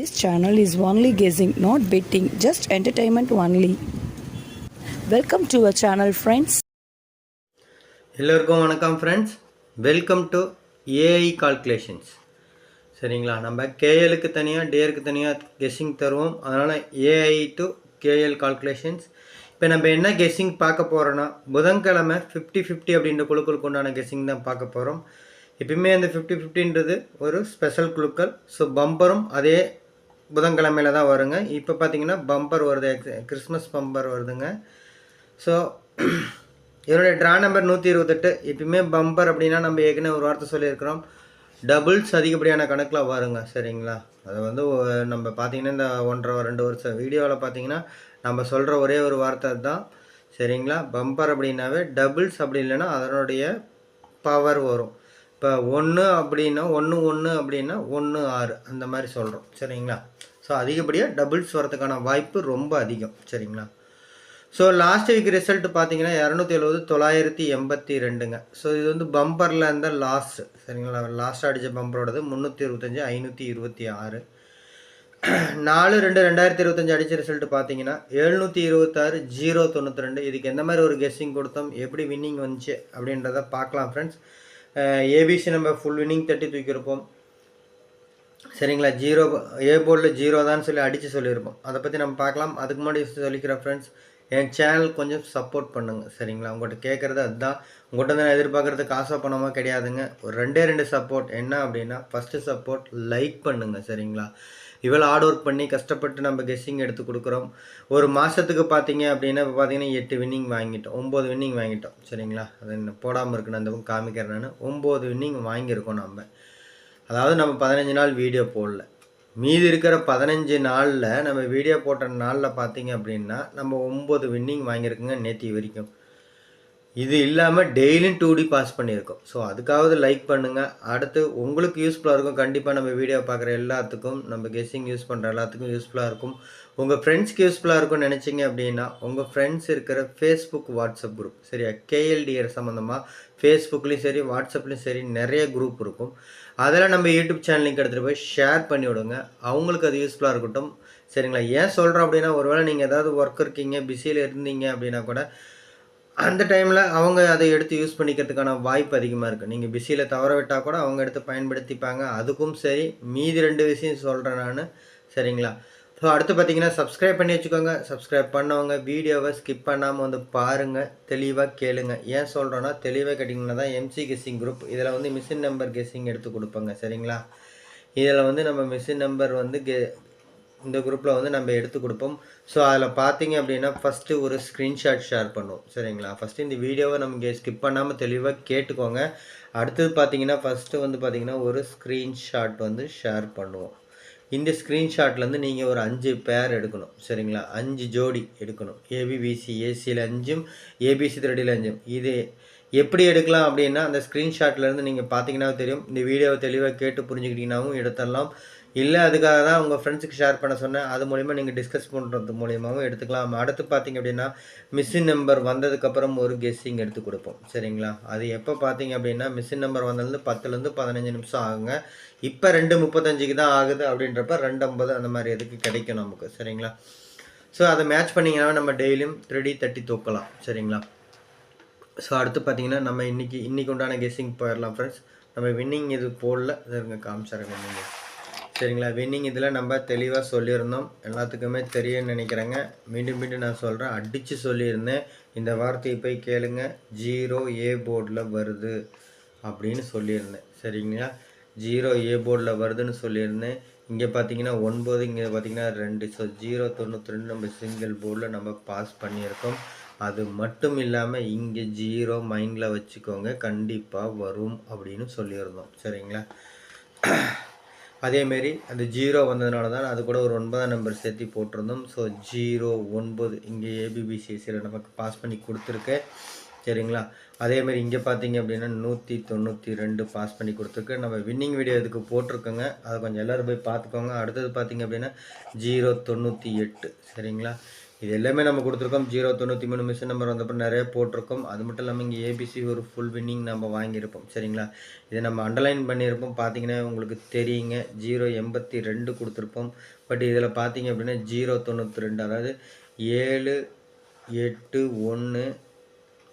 This channel is only guessing, not betting, just entertainment only. Welcome to our channel friends எல்லோருக்கும் வணக்கம் friends welcome to AI calculations சரிங்களா? நம்ம கேஎலுக்கு தனியாக டேருக்கு தனியாக guessing தருவோம். அதனால் ஏஐ டு கேஎல் கால்குலேஷன்ஸ் இப்போ நம்ம என்ன கெஸ்ஸிங் பார்க்க போகிறோன்னா புதன்கிழமை ஃபிஃப்டி ஃபிஃப்டி அப்படின்ற குழுக்களுக்கு உண்டான கெஸ்ஸிங் தான் பார்க்க போகிறோம் எப்பயுமே அந்த ஃபிஃப்டி ஃபிஃப்டின்றது ஒரு ஸ்பெஷல் குழுக்கள். ஸோ பம்பரும் அதே புதன்கிழமையில தான் வருங்க. இப்போ பார்த்தீங்கன்னா பம்பர் வருது கிறிஸ்மஸ் பம்பர் வருதுங்க. ஸோ இதனுடைய ட்ரா நம்பர் நூற்றி இருபத்தெட்டு. எப்பயுமே பம்பர் அப்படின்னா நம்ம ஏற்கனவே ஒரு வார்த்தை சொல்லியிருக்கிறோம். டபுள்ஸ் அதிகப்படியான கணக்கில் வருங்க சரிங்களா? அது வந்து நம்ம பார்த்தீங்கன்னா இந்த ஒன்றரை ரெண்டு வருஷம் வீடியோவில் பார்த்தீங்கன்னா நம்ம சொல்கிற ஒரே ஒரு வார்த்தை தான் சரிங்களா? பம்பர் அப்படின்னாவே டபுள்ஸ் அப்படி இல்லைன்னா அதனுடைய பவர் வரும். இப்போ ஒன்று அப்படின்னா ஒன்று ஒன்று அப்படின்னா ஒன்று ஆறு அந்த மாதிரி சொல்கிறோம் சரிங்களா? ஸோ அதிகப்படியாக டபுள்ஸ் வரதுக்கான வாய்ப்பு ரொம்ப அதிகம். சரிங்களா? ஸோ லாஸ்ட் வீக் ரிசல்ட் பார்த்தீங்கன்னா இரநூத்தி எழுபது தொள்ளாயிரத்தி எண்பத்தி ரெண்டுங்க ஸோ இது வந்து பம்பரில் இருந்த லாஸ்ட் சரிங்களா? லாஸ்ட் அடித்த பம்பரோடது முந்நூற்றி இருபத்தஞ்சி ஐநூற்றி இருபத்தி ஆறு. நாலு ரெண்டு ரெண்டாயிரத்தி இருபத்தஞ்சி அடித்த ரிசல்ட் பார்த்தீங்கன்னா எழுநூற்றி இருபத்தாறு ஜீரோ தொண்ணூற்றி ரெண்டு. இதுக்கு எந்த மாதிரி ஒரு கெஸ்ஸிங் கொடுத்தோம்? எப்படி வின்னிங் வந்துச்சு? அப்படின்றத பார்க்கலாம் ஃப்ரெண்ட்ஸ் ஏபிசி நம்ம ஃபுல் வின்னிங் தட்டி தூக்கியிருப்போம். சரிங்களா? ஜீரோ ஏ போர்டில் ஜீரோ தான் சொல்லி அடித்து சொல்லியிருப்போம். அதை பற்றி நம்ம பார்க்கலாம். அதுக்கு முன்னாடி சொல்லிக்கிறேன் ஃப்ரெண்ட்ஸ் என் சேனல் கொஞ்சம் சப்போர்ட் பண்ணுங்கள் சரிங்களா? உங்கள்கிட்ட கேட்குறது அதுதான். உங்கள்கிட்ட நான் எதிர்பார்க்குறது காசாக பணமாக கிடையாதுங்க. ஒரு ரெண்டே ரெண்டு சப்போர்ட் என்ன அப்படின்னா ஃபஸ்ட்டு சப்போர்ட் லைக் பண்ணுங்கள் சரிங்களா? இவ்வளோ ஹார்ட் ஒர்க் பண்ணி கஷ்டப்பட்டு நம்ம கெஸ்ஸிங் எடுத்து கொடுக்குறோம். ஒரு மாதத்துக்கு பார்த்தீங்க அப்படின்னா இப்போ பார்த்தீங்கன்னா எட்டு வின்னிங் வாங்கிட்டோம். ஒம்பது வின்னிங் வாங்கிட்டோம். சரிங்களா? அது என்ன போடாமல் இருக்குன்னு அந்த பக்கம் காமிக்கிறேன் நான். ஒம்பது வின்னிங் வாங்கியிருக்கோம் நம்ம அதாவது நம்ம பதினஞ்சு நாள் வீடியோ போடல. மீதி இருக்கிற பதினஞ்சு நாளில் நம்ம வீடியோ போட்ட நாளில் பார்த்தீங்க அப்படின்னா நம்ம ஒம்பது வின்னிங் வாங்கியிருக்கோங்க நேற்று வரைக்கும். இது இல்லாமல் டெய்லியும் டூ டி பாஸ் பண்ணியிருக்கோம். ஸோ அதுக்காவது லைக் பண்ணுங்கள் அடுத்து உங்களுக்கு யூஸ்ஃபுல்லாக இருக்கும். கண்டிப்பாக நம்ம வீடியோ பார்க்குற எல்லாத்துக்கும் நம்ம கெஸ்ஸிங் யூஸ் பண்ணுற எல்லாத்துக்கும் யூஸ்ஃபுல்லாக இருக்கும். உங்கள் ஃப்ரெண்ட்ஸ்க்கு யூஸ்ஃபுல்லாக இருக்கும்னு நினச்சிங்க அப்படின்னா உங்கள் ஃப்ரெண்ட்ஸ் இருக்கிற ஃபேஸ்புக் வாட்ஸ்அப் குரூப் சரியா? கேஎல்டிஆர் சம்மந்தமாக ஃபேஸ்புக்லேயும் சரி வாட்ஸ்அப்லேயும் சரி நிறைய குரூப் இருக்கும். அதில் நம்ம யூடியூப் சேனல் எடுத்துகிட்டு போய் ஷேர் பண்ணி விடுங்க. அவங்களுக்கு அது யூஸ்ஃபுல்லாக இருக்கட்டும். சரிங்களா? ஏன் சொல்கிறோம் அப்படின்னா ஒருவேளை நீங்கள் ஏதாவது ஒர்க் இருக்கீங்க பிஸியில் இருந்தீங்க அப்படின்னா கூட அந்த டைமில் அவங்க அதை எடுத்து யூஸ் பண்ணிக்கிறதுக்கான வாய்ப்பு அதிகமாக இருக்குது நீங்கள் பிஸியில் தவற விட்டால் கூட அவங்க எடுத்து பயன்படுத்திப்பாங்க. அதுக்கும் சரி மீதி ரெண்டு விஷயம் சொல்கிறேன் நான். சரிங்களா? ஸோ அடுத்து பார்த்தீங்கன்னா சப்ஸ்கிரைப் பண்ணி வச்சுக்கோங்க. சப்ஸ்கிரைப் பண்ணவங்க வீடியோவை ஸ்கிப் பண்ணாமல் வந்து பாருங்கள் தெளிவாக கேளுங்க. ஏன் சொல்கிறோன்னா தெளிவாக கேட்டிங்கன்னா தான் எம்சி கெஸ்ஸிங் குரூப் இதில் வந்து மிஷின் நம்பர் கெஸ்ஸிங் எடுத்து கொடுப்பாங்க. சரிங்களா? இதில் வந்து நம்ம மிஷின் நம்பர் வந்து கெ இந்த குரூப்பில் வந்து நம்ம எடுத்து கொடுப்போம். ஸோ அதில் பார்த்தீங்க அப்படின்னா ஃபஸ்ட்டு ஒரு ஸ்க்ரீன்ஷாட் ஷேர் பண்ணுவோம் சரிங்களா? ஃபஸ்ட்டு இந்த வீடியோவை நமக்கு ஸ்கிப் பண்ணாமல் தெளிவாக கேட்டுக்கோங்க. அடுத்தது பார்த்தீங்கன்னா ஃபஸ்ட்டு வந்து பார்த்தீங்கன்னா ஒரு ஸ்க்ரீன்ஷாட் வந்து ஷேர் பண்ணுவோம். இந்த ஸ்க்ரீன்ஷாட்லேருந்து நீங்கள் ஒரு அஞ்சு பேர் எடுக்கணும். சரிங்களா? அஞ்சு ஜோடி எடுக்கணும். ஏபிபிசி ஏசியில் அஞ்சும் ஏபிசி த்ரெடியில் அஞ்சும். இது எப்படி எடுக்கலாம் அப்படின்னா அந்த ஸ்க்ரீன்ஷாட்லேருந்து நீங்கள் பார்த்தீங்கன்னா தெரியும். இந்த வீடியோவை தெளிவாக கேட்டு புரிஞ்சுக்கிட்டீங்கன்னாவும் எடுத்துடலாம். இல்லை அதுக்காக தான் உங்கள் ஃப்ரெண்ட்ஸுக்கு ஷேர் பண்ண சொன்னேன். அது மூலிமா நீங்கள் டிஸ்கஸ் பண்ணுறது மூலியமாகவும் எடுத்துக்கலாம். அடுத்து பார்த்தீங்க அப்படின்னா மிஷின் நம்பர் வந்ததுக்கப்புறம் ஒரு கெஸ்ஸிங் எடுத்து கொடுப்போம். சரிங்களா? அது எப்போ பார்த்தீங்க அப்படின்னா மிஷின் நம்பர் வந்ததுலேருந்து பத்துலேருந்து பதினஞ்சு நிமிஷம் ஆகுங்க. இப்போ ரெண்டு முப்பத்தஞ்சுக்கு தான் ஆகுது அப்படின்றப்ப ரெண்டு ஐம்பது அந்த மாதிரி இதுக்கு கிடைக்கும் நமக்கு. சரிங்களா? ஸோ அதை மேட்ச் பண்ணிங்கன்னா நம்ம டெய்லியும் த்ரீ தட்டி தூக்கலாம். சரிங்களா? ஸோ அடுத்து பார்த்தீங்கன்னா நம்ம இன்னைக்கு இன்னைக்கு உண்டான கெஸ்ஸிங் போயிடலாம் ஃப்ரெண்ட்ஸ் நம்ம வின்னிங் இது போடல. இருங்க காமிச்சாருங்க நீங்கள் சரிங்களா? வின்னிங் இதில் நம்ம தெளிவாக சொல்லியிருந்தோம். எல்லாத்துக்குமே தெரியும்னு நினைக்கிறேங்க. மீண்டும் மீண்டும் நான் சொல்கிறேன் அடித்து சொல்லியிருந்தேன். இந்த வார்த்தையை போய் கேளுங்க. ஜீரோ ஏ போர்டில் வருது அப்படின்னு சொல்லியிருந்தேன். சரிங்களா? ஜீரோ ஏ போர்டில் வருதுன்னு சொல்லியிருந்தேன். இங்கே பார்த்தீங்கன்னா ஒன்பது இங்கே பார்த்தீங்கன்னா ரெண்டு. ஸோ ஜீரோ தொண்ணூற்றி ரெண்டு நம்ம சிங்கிள் போர்டில் நம்ம பாஸ் பண்ணியிருக்கோம். அது மட்டும் இல்லாமல் இங்கே ஜீரோ மைண்டில் வச்சுக்கோங்க. கண்டிப்பாக வரும் அப்படின்னு சொல்லியிருந்தோம். சரிங்களா? அதேமாரி அந்த ஜீரோ வந்ததுனால தான் அது கூட ஒரு ஒன்பதாம் நம்பர் சேர்த்து போட்டிருந்தோம். ஸோ ஜீரோ ஒன்பது இங்கே ஏபிபிசிஎஸ்சியில் நமக்கு பாஸ் பண்ணி கொடுத்துருக்கு. சரிங்களா? அதேமாரி இங்கே பார்த்தீங்க அப்படின்னா நூற்றி தொண்ணூற்றி ரெண்டு பாஸ் பண்ணி கொடுத்துருக்கு. நம்ம வின்னிங் வீடியோ இதுக்கு போட்டிருக்கோங்க. அதை கொஞ்சம் எல்லோரும் போய் பார்த்துக்கோங்க. அடுத்தது பார்த்தீங்க அப்படின்னா ஜீரோ தொண்ணூற்றி எட்டு. சரிங்களா? இது எல்லாமே நம்ம கொடுத்துருக்கோம். ஜீரோ தொண்ணூற்றி மூணு மிஷின் நம்பர் வந்தப்போ நிறைய போட்டிருக்கோம். அது மட்டும் இல்லாமல் இங்கே ஏபிசி ஒரு ஃபுல் வின்னிங் நம்ம வாங்கியிருப்போம். சரிங்களா? இதை நம்ம அண்டர்லைன் பண்ணியிருப்போம். பார்த்தீங்கன்னா உங்களுக்கு தெரியுங்க. ஜீரோ எண்பத்தி ரெண்டு கொடுத்துருப்போம். பட் இதில் பார்த்தீங்க அப்படின்னா ஜீரோ தொண்ணூற்றி ரெண்டு. அதாவது ஏழு எட்டு ஒன்று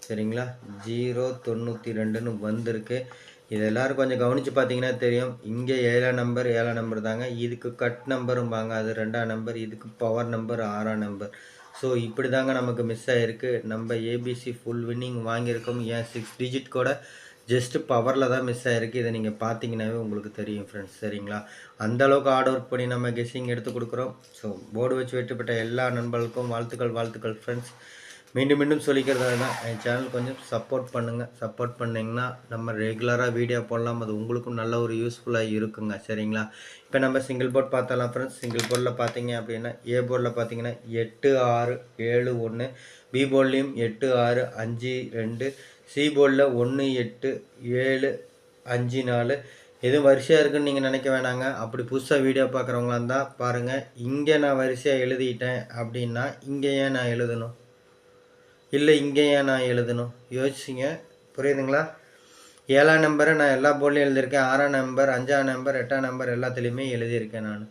சரிங்களா? ஜீரோ தொண்ணூற்றி ரெண்டுன்னு வந்திருக்கு. இது எல்லோரும் கொஞ்சம் கவனித்து பார்த்தீங்கன்னா தெரியும். இங்கே ஏழாம் நம்பர் ஏழாம் நம்பர் தாங்க. இதுக்கு கட் நம்பரும் வாங்க அது ரெண்டாம் நம்பர் இதுக்கு பவர் நம்பர் ஆறாம் நம்பர் ஸோ இப்படி தாங்க நமக்கு மிஸ் ஆகிருக்கு நம்ம ஏபிசி ஃபுல் வின்னிங் வாங்கியிருக்கோம். ஏன் சிக்ஸ் டிஜிட் கூட ஜஸ்ட்டு பவரில் தான் மிஸ் ஆகிருக்கு இதை நீங்கள் பார்த்தீங்கன்னாவே உங்களுக்கு தெரியும் ஃப்ரெண்ட்ஸ் சரிங்களா? அந்த அளவுக்கு ஹார்ட் ஒர்க் பண்ணி நம்ம கெஸ்ஸிங் எடுத்து கொடுக்குறோம். ஸோ போர்டு வச்சு வெட்டுப்பட்ட எல்லா நண்பர்களுக்கும் வாழ்த்துக்கள் வாழ்த்துக்கள் ஃப்ரெண்ட்ஸ் மீண்டும் மீண்டும் சொல்லிக்கிறது தான் என் சேனல் கொஞ்சம் சப்போர்ட் பண்ணுங்கள் சப்போர்ட் பண்ணிங்கன்னா நம்ம ரெகுலராக வீடியோ போடலாம். அது உங்களுக்கும் நல்ல ஒரு யூஸ்ஃபுல்லாக இருக்குங்க. சரிங்களா? இப்போ நம்ம சிங்கிள் போர்ட் பார்த்தலாம் ஃப்ரெண்ட்ஸ் சிங்கிள் போர்டில் பார்த்தீங்க அப்படின்னா ஏ போர்டில் பார்த்தீங்கன்னா எட்டு ஆறு ஏழு ஒன்று பி போர்ட்லேயும் எட்டு ஆறு அஞ்சு ரெண்டு. சி போர்டில் ஒன்று எட்டு ஏழு அஞ்சு நாலு. எதுவும் வரிசையாக இருக்குன்னு நீங்கள் நினைக்க வேணாங்க. அப்படி புதுசாக வீடியோ பார்க்குறவங்களா இருந்தால் பாருங்கள் இங்கே நான் வரிசையாக எழுதிட்டேன் அப்படின்னா இங்கே ஏன் நான் எழுதணும். இல்லை இங்கே ஏன் நான் எழுதணும்? யோசிச்சிங்க. புரியுதுங்களா? ஏழாம் நம்பரை நான் எல்லா போர்ட்லையும் எழுதியிருக்கேன். ஆறாம் நம்பர் அஞ்சாம் நம்பர் எட்டாம் நம்பர் எல்லாத்துலேயுமே எழுதியிருக்கேன் நான்.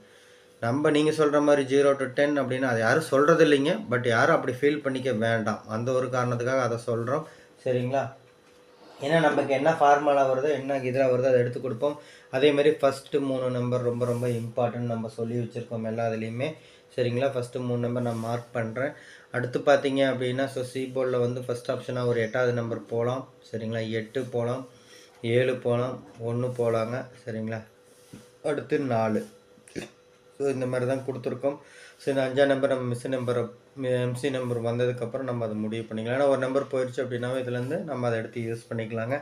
நம்ம நீங்கள் சொல்கிற மாதிரி ஜீரோ டு டென் அப்படின்னு அது யாரும் சொல்கிறது இல்லைங்க. பட் யாரும் அப்படி ஃபீல் பண்ணிக்க வேண்டாம். அந்த ஒரு காரணத்துக்காக அதை சொல்கிறோம் சரிங்களா? ஏன்னா நமக்கு என்ன ஃபார்முலா வருதோ என்ன இதில் வருதோ அதை எடுத்து கொடுப்போம். அதேமாதிரி ஃபஸ்ட்டு மூணு நம்பர் ரொம்ப ரொம்ப இம்பார்ட்டன்ட் நம்ம சொல்லி வச்சுருக்கோம் எல்லா இதுலேயுமே சரிங்களா? ஃபஸ்ட்டு மூணு நம்பர் நான் மார்க் பண்ணுறேன் அடுத்து பார்த்தீங்க அப்படின்னா ஸோ சி போர்டில் வந்து ஃபஸ்ட் ஆப்ஷனாக ஒரு எட்டாவது நம்பர் போகலாம் சரிங்களா? எட்டு போகலாம் ஏழு போகலாம் ஒன்று போகலாங்க சரிங்களா? அடுத்து நாலு. ஸோ இந்த மாதிரி தான் கொடுத்துருக்கோம். ஸோ இந்த அஞ்சாம் நம்பர் நம்ம மிஸ் நம்பரை எம்சி நம்பர் வந்ததுக்கப்புறம் நம்ம அதை முடிவு பண்ணிக்கலாம். ஏன்னா ஒரு நம்பர் போயிடுச்சு அப்படின்னாவே இதுலேருந்து நம்ம அதை எடுத்து யூஸ் பண்ணிக்கலாங்க.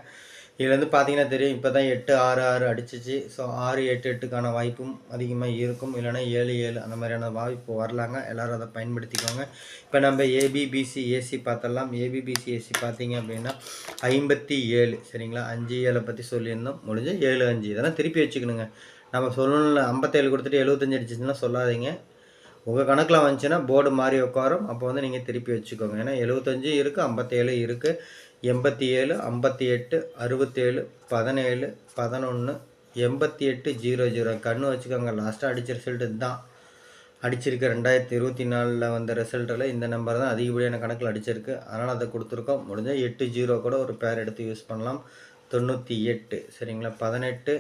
இதுலேருந்து பார்த்தீங்கன்னா தெரியும் இப்போ தான் எட்டு ஆறு ஆறு அடிச்சிச்சு. ஸோ ஆறு எட்டு எட்டுக்கான வாய்ப்பும் அதிகமாக இருக்கும். இல்லைனா ஏழு ஏழு அந்த மாதிரியான வாய்ப்பு வரலாங்க. எல்லோரும் அதை பயன்படுத்திக்கோங்க. இப்போ நம்ம ஏபிபிசி ஏசி பார்த்தலாம். ஏபிபிசி ஏசி பார்த்தீங்க அப்படின்னா ஐம்பத்தி ஏழு. சரிங்களா? அஞ்சு ஏழை பற்றி சொல்லியிருந்தோம். முடிஞ்சு ஏழு அஞ்சு. இதெல்லாம் திருப்பி வச்சுக்கணுங்க. நம்ம சொல்லணும்ல ஐம்பத்தேழு கொடுத்துட்டு எழுபத்தஞ்சு அடிச்சிச்சுன்னா சொல்லாதீங்க. உங்கள் கணக்கில் வந்துச்சுன்னா போர்டு மாறி உட்காரும். அப்போ வந்து நீங்கள் திருப்பி வச்சுக்கோங்க. ஏன்னா எழுபத்தஞ்சு இருக்குது ஐம்பத்தேழு இருக்குது எண்பத்தி ஏழு ஐம்பத்தி எட்டு அறுபத்தேழு பதினேழு பதினொன்று எண்பத்தி எட்டு ஜீரோ. ஜீரோ கண்ணு வச்சுக்கோங்க லாஸ்ட்டாக அடித்த ரிசல்ட்டு தான் அடிச்சிருக்கு ரெண்டாயிரத்தி இருபத்தி நாலில் வந்த ரிசல்ட்டில் இந்த நம்பர் தான் அதிகப்படியான கணக்கில் அடிச்சிருக்கு. அதனால் அதை கொடுத்துருக்கோம். முடிஞ்சால் எட்டு ஜீரோ கூட ஒரு பேர் எடுத்து யூஸ் பண்ணலாம். தொண்ணூற்றி எட்டு சரிங்களா? பதினெட்டு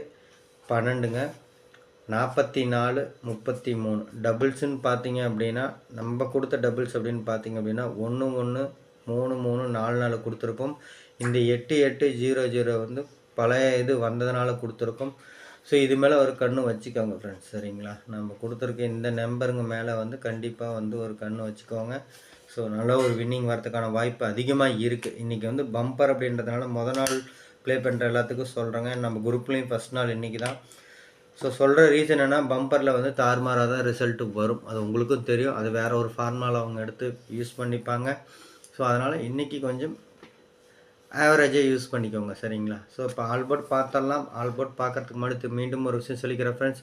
பன்னெண்டுங்க. நாற்பத்தி நாலு முப்பத்தி மூணு டபுள்ஸுன்னு பார்த்தீங்க அப்படின்னா நம்ம கொடுத்த டபுள்ஸ் அப்படின்னு பார்த்தீங்க அப்படின்னா ஒன்று ஒன்று மூணு மூணு நாலு நாலு கொடுத்துருப்போம் இந்த எட்டு எட்டு ஜீரோ ஜீரோ வந்து பழைய இது வந்ததுனால கொடுத்துருக்கோம். ஸோ இது மேலே ஒரு கண்ணு வச்சுக்கோங்க ஃப்ரெண்ட்ஸ் சரிங்களா? நம்ம கொடுத்துருக்க இந்த நம்பருங்க மேலே வந்து கண்டிப்பாக வந்து ஒரு கண்ணு வச்சுக்கோங்க. ஸோ நல்ல ஒரு வின்னிங் வரதுக்கான வாய்ப்பு அதிகமாக இருக்குது இன்றைக்கி வந்து பம்பர் அப்படின்றதுனால மொதல் நாள் ப்ளே பண்ணுற எல்லாத்துக்கும் சொல்கிறேங்க நம்ம குரூப்லேயும் ஃபஸ்ட் நாள் இன்றைக்கி தான். ஸோ சொல்கிற ரீசன் என்ன பம்பரில் வந்து தார்மாராக தான் ரிசல்ட்டு வரும். அது உங்களுக்கும் தெரியும். அது வேறு ஒரு ஃபார்முலா அவங்க எடுத்து யூஸ் பண்ணிப்பாங்க. ஸோ அதனால் இன்றைக்கி கொஞ்சம் ஆவரேஜாக யூஸ் பண்ணிக்கோங்க சரிங்களா? ஸோ இப்போ ஆல்போர்ட் பார்த்தரலாம் ஆல்போர்ட் பார்க்கறதுக்கு முன்னாடி மீண்டும் ஒரு விஷயம் சொல்லிக்கிறேன் ஃப்ரெண்ட்ஸ்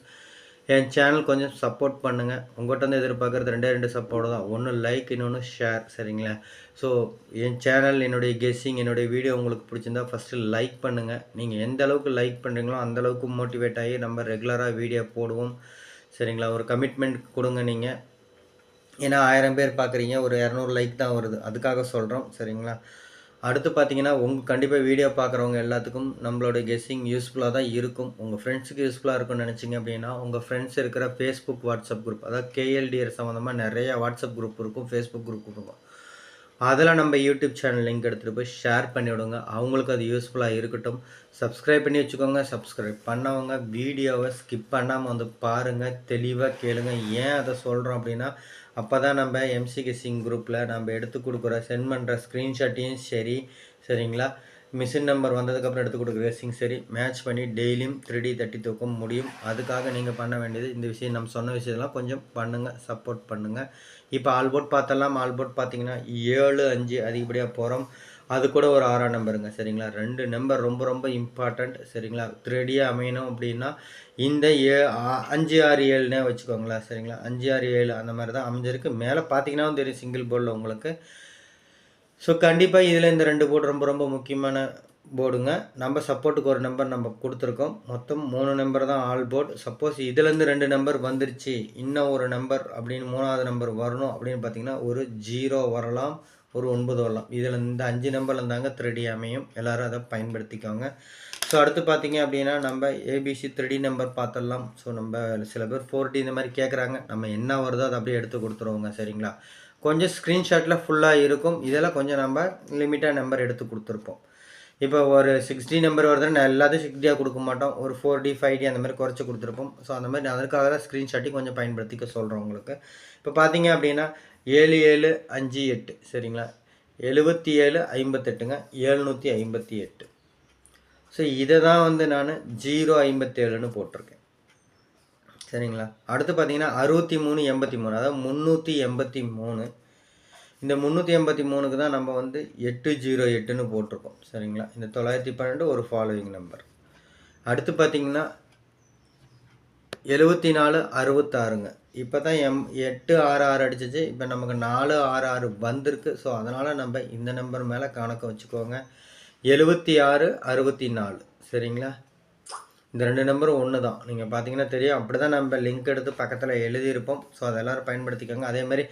என் சேனல் கொஞ்சம் சப்போர்ட் பண்ணுங்கள் உங்கள்கிட்ட வந்து எதிர்பார்க்குறது ரெண்டே ரெண்டு சப்போர்ட் தான். ஒன்று லைக் இன்னொன்று ஷேர் சரிங்களா? ஸோ என் சேனல் என்னுடைய கெஸ்ஸிங் என்னுடைய வீடியோ உங்களுக்கு பிடிச்சிருந்தா ஃபஸ்ட்டு லைக் பண்ணுங்கள் நீங்கள் எந்த அளவுக்கு லைக் பண்ணுறீங்களோ அந்தளவுக்கு மோட்டிவேட் ஆகி நம்ம ரெகுலராக வீடியோ போடுவோம் சரிங்களா? ஒரு கமிட்மெண்ட் கொடுங்க நீங்கள் ஏன்னா ஆயிரம் பேர் பார்க்குறீங்க ஒரு இரநூறு லைக் தான் வருது. அதுக்காக சொல்கிறோம் சரிங்களா? அடுத்து பார்த்தீங்கன்னா உங்கள் கண்டிப்பாக வீடியோ பார்க்குறவங்க எல்லாத்துக்கும் நம்மளோட கெஸ்ஸிங் யூஸ்ஃபுல்லாக தான் இருக்கும். உங்கள் ஃப்ரெண்ட்ஸுக்கு யூஸ்ஃபுல்லாக இருக்கும்னு நினச்சிங்க அப்படின்னா உங்கள் ஃப்ரெண்ட்ஸ் இருக்கிற ஃபேஸ்புக் வாட்ஸ்அப் குரூப் அதாவது கேஎல்டிஆர் சம்மந்தமாக நிறைய வாட்ஸ்அப் குரூப் இருக்கும் ஃபேஸ்புக் குரூப் இருக்கும். அதில் நம்ம யூடியூப் சேனல் லிங்க் எடுத்துகிட்டு போய் ஷேர் பண்ணி விடுங்க. அவங்களுக்கு அது யூஸ்ஃபுல்லாக இருக்கட்டும். சப்ஸ்கிரைப் பண்ணி வச்சுக்கோங்க. சப்ஸ்கிரைப் பண்ணவங்க வீடியோவை ஸ்கிப் பண்ணாமல் வந்து பாருங்கள் தெளிவாக கேளுங்க. ஏன் அதை சொல்கிறோம் அப்படின்னா அப்போ தான் நம்ம எம்சிகே சிங் குரூப்பில் நம்ம எடுத்து கொடுக்குற சென்ட் பண்ணுற ஸ்க்ரீன்ஷாட்டையும் சரி. சரிங்களா? மிஷின் நம்பர் வந்ததுக்கப்புறம் எடுத்து கொடுக்குற கெஸ்ஸிங் சரி மேட்ச் பண்ணி டெய்லியும் த்ரீ டி தட்டி தூக்க முடியும். அதுக்காக நீங்கள் பண்ண வேண்டியது இந்த விஷயம். நம்ம சொன்ன விஷயத்தெல்லாம் கொஞ்சம் பண்ணுங்கள் சப்போர்ட் பண்ணுங்கள் இப்போ ஆல்போர்ட் பார்த்தெல்லாம் ஆல்போர்ட் பார்த்தீங்கன்னா ஏழு அஞ்சு அதிகப்படியாக போகிறோம் அது கூட ஒரு ஆறாம் நம்பருங்க சரிங்களா? ரெண்டு நம்பர் ரொம்ப ரொம்ப இம்பார்ட்டண்ட் சரிங்களா? த்ரீடியாக அமையணும் அப்படின்னா இந்த ஏ அஞ்சு ஆறு ஏழுனே வச்சுக்கோங்களேன். சரிங்களா? அஞ்சு ஆறு ஏழு அந்த மாதிரி தான் அமைஞ்சிருக்கு. மேலே பார்த்தீங்கன்னா தெரியும் சிங்கிள் போர்டில் உங்களுக்கு ஸோ கண்டிப்பாக இதில் இந்த ரெண்டு போர்டு ரொம்ப ரொம்ப முக்கியமான போர்டுங்க நம்ம சப்போர்ட்டுக்கு ஒரு நம்பர் நம்ம கொடுத்துருக்கோம். மொத்தம் மூணு நம்பர் தான் ஆல் போர்டு சப்போஸ் இதுலேருந்து ரெண்டு நம்பர் வந்துருச்சு. இன்னும் ஒரு நம்பர் அப்படின்னு மூணாவது நம்பர் வரணும் அப்படின்னு பார்த்தீங்கன்னா ஒரு ஜீரோ வரலாம் ஒரு ஒன்பது வரலாம். இதில் இந்த அஞ்சு நம்பர்ல இருந்தாங்க த்ரெடி அமையும். எல்லோரும் அதை பயன்படுத்திக்கோங்க. ஸோ அடுத்து பார்த்தீங்க அப்படின்னா நம்ம ஏபிசி த்ரெடி நம்பர் பார்த்துடலாம். ஸோ நம்ம சில பேர் ஃபோர்டி இந்த மாதிரி கேட்குறாங்க நம்ம என்ன வருதோ அதை அப்படியே எடுத்து கொடுத்துருவோங்க. சரிங்களா? கொஞ்சம் ஸ்க்ரீன்ஷாட்டில் ஃபுல்லாக இருக்கும். இதெல்லாம் கொஞ்சம் நம்ம லிமிட்டாக நம்பர் எடுத்து கொடுத்துருப்போம். இப்போ ஒரு சிக்ஸ்டி நம்பர் வருதுன்னா நான் எல்லாத்தையும் சிக்ஸ்டியாக கொடுக்க மாட்டோம். ஒரு ஃபோர் டி ஃபைவ் டி அந்த மாதிரி குறைச்சி கொடுத்துருப்போம். ஸோ அந்த மாதிரி அதற்காக தான் ஸ்க்ரீன்ஷாட்டையும் கொஞ்சம் பயன்படுத்திக்க சொல்கிறோம் உங்களுக்கு. இப்போ பார்த்தீங்க அப்படின்னா ஏழு ஏழு அஞ்சு எட்டு. சரிங்களா? எழுபத்தி ஏழு ஐம்பத்தெட்டுங்க. எழுநூற்றி ஐம்பத்தி எட்டு. ஸோ இதை தான் வந்து நான் ஜீரோ ஐம்பத்தேழுன்னு போட்டிருக்கேன். சரிங்களா? அடுத்து பார்த்தீங்கன்னா அறுபத்தி மூணு எண்பத்தி மூணு அதாவது முந்நூற்றி எண்பத்தி மூணு இந்த முந்நூற்றி எண்பத்தி மூணுக்கு தான் நம்ம வந்து எட்டு ஜீரோ எட்டுன்னு போட்டிருக்கோம். சரிங்களா? இந்த தொள்ளாயிரத்தி பன்னெண்டு ஒரு ஃபாலோவிங் நம்பர் அடுத்து பார்த்தீங்கன்னா எழுபத்தி நாலு அறுபத்தாறுங்க இப்போ தான் எம் எட்டு ஆறு ஆறு அடிச்சிச்சு. இப்போ நமக்கு நாலு ஆறு ஆறு வந்திருக்கு. ஸோ அதனால் நம்ம இந்த நம்பர் மேலே கணக்கு வச்சுக்கோங்க. எழுபத்தி ஆறு அறுபத்தி நாலு சரிங்களா? இந்த ரெண்டு நம்பரும் ஒன்று தான் நீங்கள் பார்த்தீங்கன்னா தெரியும். அப்படி தான் நம்ம லிங்க் எடுத்து பக்கத்தில் எழுதியிருப்போம். ஸோ அதை எல்லோரும் பயன்படுத்திக்கோங்க. அதேமாதிரி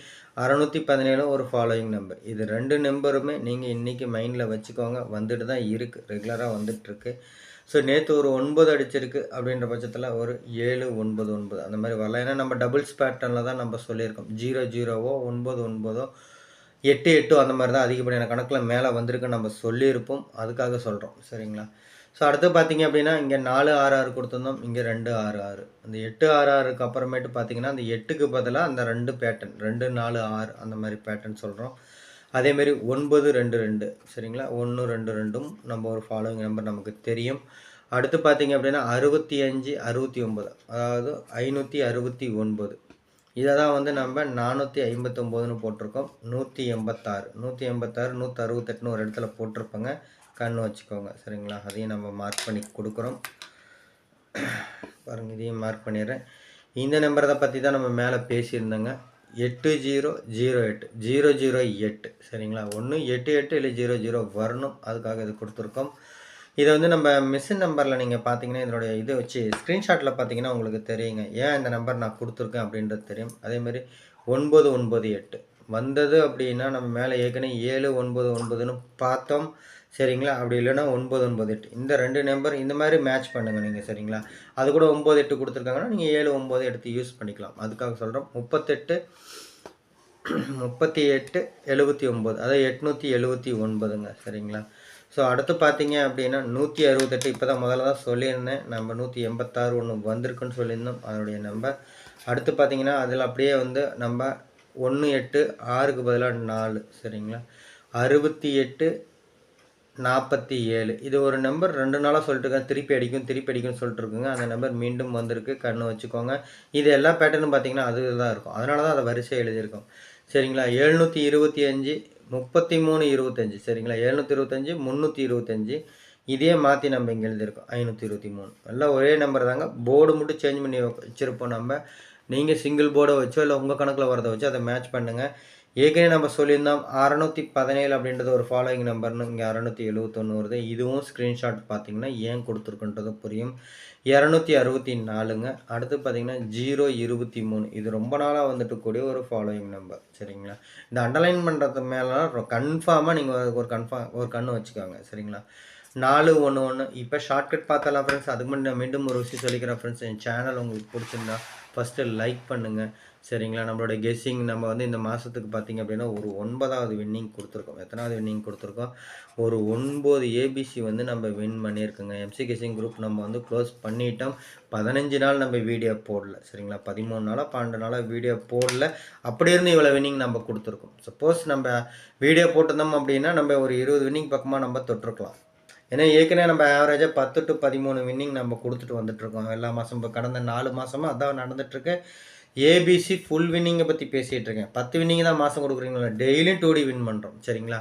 அறநூற்றி பதினேழும் ஒரு ஃபாலோயிங் நம்பர் இது ரெண்டு நம்பருமே நீங்கள் இன்றைக்கி மைண்டில் வச்சுக்கோங்க. வந்துட்டு தான் இருக்குது ரெகுலராக வந்துட்டுருக்கு. ஸோ நேற்று ஒரு ஒன்பது அடிச்சிருக்கு அப்படின்ற பட்சத்தில் ஒரு ஏழு ஒன்பது ஒன்பது. அந்த மாதிரி வரலாம். ஏன்னா நம்ம டபுள்ஸ் பேட்டர்னில் தான் நம்ம சொல்லியிருக்கோம். ஜீரோ ஜீரோவோ ஒன்பது ஒன்பதோ எட்டு எட்டு அந்த மாதிரி தான் அதிகப்படியான கணக்கில் மேலே வந்திருக்கு நம்ம சொல்லியிருப்போம். அதுக்காக சொல்கிறோம் சரிங்களா? ஸோ அடுத்து பார்த்தீங்க அப்படின்னா இங்கே நாலு ஆறு ஆறு கொடுத்துருந்தோம். இங்கே ரெண்டு ஆறு ஆறு. அந்த எட்டு ஆறு ஆறுக்கு அப்புறமேட்டு பார்த்தீங்கன்னா அந்த எட்டுக்கு பதிலாக அந்த ரெண்டு பேட்டர்ன் ரெண்டு நாலு ஆறு அந்த மாதிரி பேட்டர்ன் சொல்கிறோம் அதேமாரி ஒன்பது ரெண்டு ரெண்டு. சரிங்களா? ஒன்று ரெண்டு ரெண்டும் நம்ம ஒரு ஃபாலோவிங் நம்பர் நமக்கு தெரியும். அடுத்து பார்த்தீங்க அப்படின்னா அறுபத்தி அஞ்சு அறுபத்தி ஒம்பது அதாவது ஐநூற்றி அறுபத்தி ஒன்பது. இதை தான் வந்து நம்ம நானூற்றி ஐம்பத்தொம்போதுன்னு போட்டிருக்கோம். நூற்றி எண்பத்தாறு. நூற்றி எண்பத்தாறு நூற்றி அறுபத்தெட்டுன்னு ஒரு இடத்துல போட்டிருப்பேங்க. கண் வச்சுக்கோங்க சரிங்களா? அதையும் நம்ம மார்க் பண்ணி கொடுக்குறோம். பாருங்கள் இதையும் மார்க் பண்ணிடுறேன். இந்த நம்பரை பற்றி தான் நம்ம மேலே பேசியிருந்தோங்க. எட்டு ஜீரோ ஜீரோ எட்டு ஜீரோ ஜீரோ எட்டு சரிங்களா? ஒன்று எட்டு எட்டு இல்லை ஜீரோ ஜீரோ வரணும். அதுக்காக இது கொடுத்துருக்கோம். இதை வந்து நம்ம மிஷின் நம்பரில் நீங்கள் பார்த்தீங்கன்னா இதனுடைய இது வச்சு ஸ்க்ரீன்ஷாட்டில் பார்த்தீங்கன்னா உங்களுக்கு தெரியுங்க. ஏன் இந்த நம்பர் நான் கொடுத்துருக்கேன் அப்படின்றது தெரியும். அதேமாதிரி ஒன்பது ஒன்பது எட்டு. வந்தது அப்படின்னா நம்ம மேலே ஏற்கனவே ஏழு ஒன்பது ஒன்பதுன்னு பார்த்தோம். சரிங்களா? அப்படி இல்லைன்னா ஒன்பது ஒன்பது எட்டு. இந்த ரெண்டு நம்பர் இந்த மாதிரி மேட்ச் பண்ணுங்கள் நீங்கள் சரிங்களா? அது கூட ஒம்பது எட்டு கொடுத்துருக்காங்கன்னா நீங்கள் ஏழு ஒம்பது எடுத்து யூஸ் பண்ணிக்கலாம். அதுக்காக சொல்கிறோம் முப்பத்தெட்டு முப்பத்தி எட்டு எழுபத்தி ஒம்பது அதாவது எட்நூற்றி எழுபத்தி ஒன்பதுங்க சரிங்களா? ஸோ அடுத்து பார்த்தீங்க அப்படின்னா நூற்றி அறுபத்தெட்டு. இப்போ தான் முதல்ல தான் சொல்லியிருந்தேன். நம்ம நூற்றி எண்பத்தாறு ஒன்று வந்திருக்குன்னு சொல்லியிருந்தோம் அதனுடைய நம்பர் அடுத்து பார்த்தீங்கன்னா அதில் அப்படியே வந்து நம்ம ஒன்று எட்டு ஆறுக்கு பதிலாக நாலு சரிங்களா? அறுபத்தி எட்டு நாற்பத்தி ஏழு. இது ஒரு நம்பர் ரெண்டு நாளாக சொல்லிட்டு இருக்கேன். திருப்பி அடிக்கும் திருப்பி அடிக்கும்னு சொல்லிட்டு இருக்குங்க. அந்த நம்பர் மீண்டும் வந்திருக்கு. கண்ணு வச்சுக்கோங்க. இது எல்லா பேட்டர்னும் பார்த்தீங்கன்னா அது தான் இருக்கும். அதனால தான் அதை வரிசை எழுதியிருக்கோம். சரிங்களா? எழுநூற்றி இருபத்தி அஞ்சு முப்பத்தி மூணு இருபத்தஞ்சி சரிங்களா? எழுநூற்றி இருபத்தஞ்சி முந்நூற்றி இருபத்தஞ்சி இதே மாற்றி நம்ம இங்கே எழுதியிருக்கோம். ஐநூற்றி இருபத்தி மூணு. எல்லாம் ஒரே நம்பர் தாங்க. போர்டு மட்டும் சேஞ்ச் பண்ணி வச்சுருப்போம் நம்ம. நீங்கள் சிங்கிள் போர்டை வச்சோ இல்லை உங்கள் கணக்கில் வரதை வச்சோ அதை மேட்ச் பண்ணுங்கள் ஏற்கனவே நம்ம சொல்லியிருந்தோம் அறநூற்றி பதினேழு அப்படின்றது ஒரு ஃபாலோயிங் நம்பர்னு இங்கே அறநூற்றி எழுபத்தொன்று வருது. இதுவும் ஸ்க்ரீன்ஷாட் பார்த்தீங்கன்னா ஏன் கொடுத்துருக்குன்றது புரியும். இரநூத்தி அறுபத்தி நாலுங்க. அடுத்து பார்த்தீங்கன்னா ஜீரோ இருபத்தி மூணு. இது ரொம்ப நாளாக வந்துட்டு கூடிய ஒரு ஃபாலோயிங் நம்பர் சரிங்களா? இந்த அண்டர்லைன் பண்ணுறது மேலாம் கன்ஃபார்மாக நீங்கள் ஒரு கன்ஃபார்ம் ஒரு கண்ணு வச்சுக்கோங்க. சரிங்களா? நாலு ஒன்று ஒன்று இப்போ ஷார்ட்கட் பார்த்தலாம் ஃப்ரெண்ட்ஸ் அதுக்கு முன்னாடி நான் மீண்டும் ஒரு விஷயம் சொல்லிக்கிறேன் ஃப்ரெண்ட்ஸ் என் சேனல் உங்களுக்கு பிடிச்சிருந்தா ஃபஸ்ட்டு லைக் பண்ணுங்கள் சரிங்களா? நம்மளோட கெஸ்ஸிங் நம்ம வந்து இந்த மாதத்துக்கு பார்த்தீங்க அப்படின்னா ஒரு ஒன்பதாவது வின்னிங் கொடுத்துருக்கோம். எத்தனாவது வின்னிங் கொடுத்துருக்கோம்? ஒரு ஒன்பது ஏபிசி வந்து நம்ம வின் பண்ணியிருக்கோங்க. எம்சி கெஸ்ஸிங் குரூப் நம்ம வந்து க்ளோஸ் பண்ணிட்டோம். பதினஞ்சு நாள் நம்ம வீடியோ போடல. சரிங்களா? பதிமூணு நாளாக பன்னெண்டு நாளாக வீடியோ போடல. அப்படி இருந்து இவ்வளோ வின்னிங் நம்ம கொடுத்துருக்கோம். சப்போஸ் நம்ம வீடியோ போட்டிருந்தோம் அப்படின்னா நம்ம ஒரு இருபது வின்னிங் பக்கமாக நம்ம தொட்டிருக்கலாம். ஏன்னா ஏற்கனவே நம்ம ஆவரேஜாக பத்து டு பதிமூணு வின்னிங் நம்ம கொடுத்துட்டு வந்துட்டுருக்கோம். எல்லா மாதம் இப்போ கடந்த நாலு மாதமாக அதான் நடந்துகிட்ருக்கு ஏபிசி ஃபுல் வின்னிங்கை பற்றி பேசிகிட்டு இருக்கேன். பத்து வின்னிங் தான் மாதம் கொடுக்குறீங்களா? டெய்லியும் டூடி வின் பண்ணுறோம் சரிங்களா?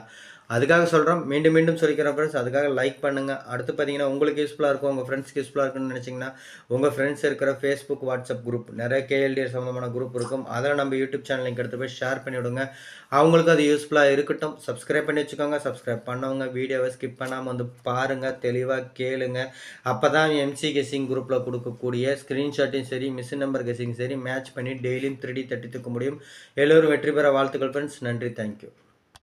அதுக்காக சொல்கிறோம் மீண்டும் மீண்டும் சொல்லிக்கிறோம் ஃப்ரெண்ட்ஸ் அதுக்காக லைக் பண்ணுங்கள் அடுத்து பார்த்தீங்கன்னா உங்களுக்கு யூஸ்ஃபுல்லாக இருக்கும். உங்கள் ஃப்ரெண்ட்ஸ்க்கு யூஸ்ஃபுல்லாக இருக்குன்னு நினச்சிங்கன்னா உங்கள் ஃப்ரெண்ட்ஸ் இருக்கிற ஃபேஸ்புக் வாட்ஸ்அப் குரூப் நிறைய கேஎல்டிஆர் சம்மந்தமான குரூப் இருக்கும். அதில் நம்ம யூடியூப் சேனல் லிங்க் எடுத்து போய் ஷேர் பண்ணி விடுங்க. அவங்களுக்கு அது யூஸ்ஃபுல்லாக இருக்கட்டும். சப்ஸ்கிரைப் பண்ணி வச்சுக்கோங்க. சப்ஸ்கிரைப் பண்ணவங்க வீடியோவை ஸ்கிப் பண்ணாமல் வந்து பாருங்கள் தெளிவாக கேளுங்க. அப்போ தான் எம்சி கெஸிங் குரூப்பில் கொடுக்கக்கூடிய ஸ்க்ரீன்ஷாட்டையும் சரி மிஷின் நம்பர் கெஸிங் சரி மேட்ச் பண்ணி டெய்லியும் த்ரீ டி தட்டி தூக்க முடியும். எல்லோரும் வெற்றி பெற வாழ்த்துக்கள் ஃப்ரெண்ட்ஸ் நன்றி. தேங்க்யூ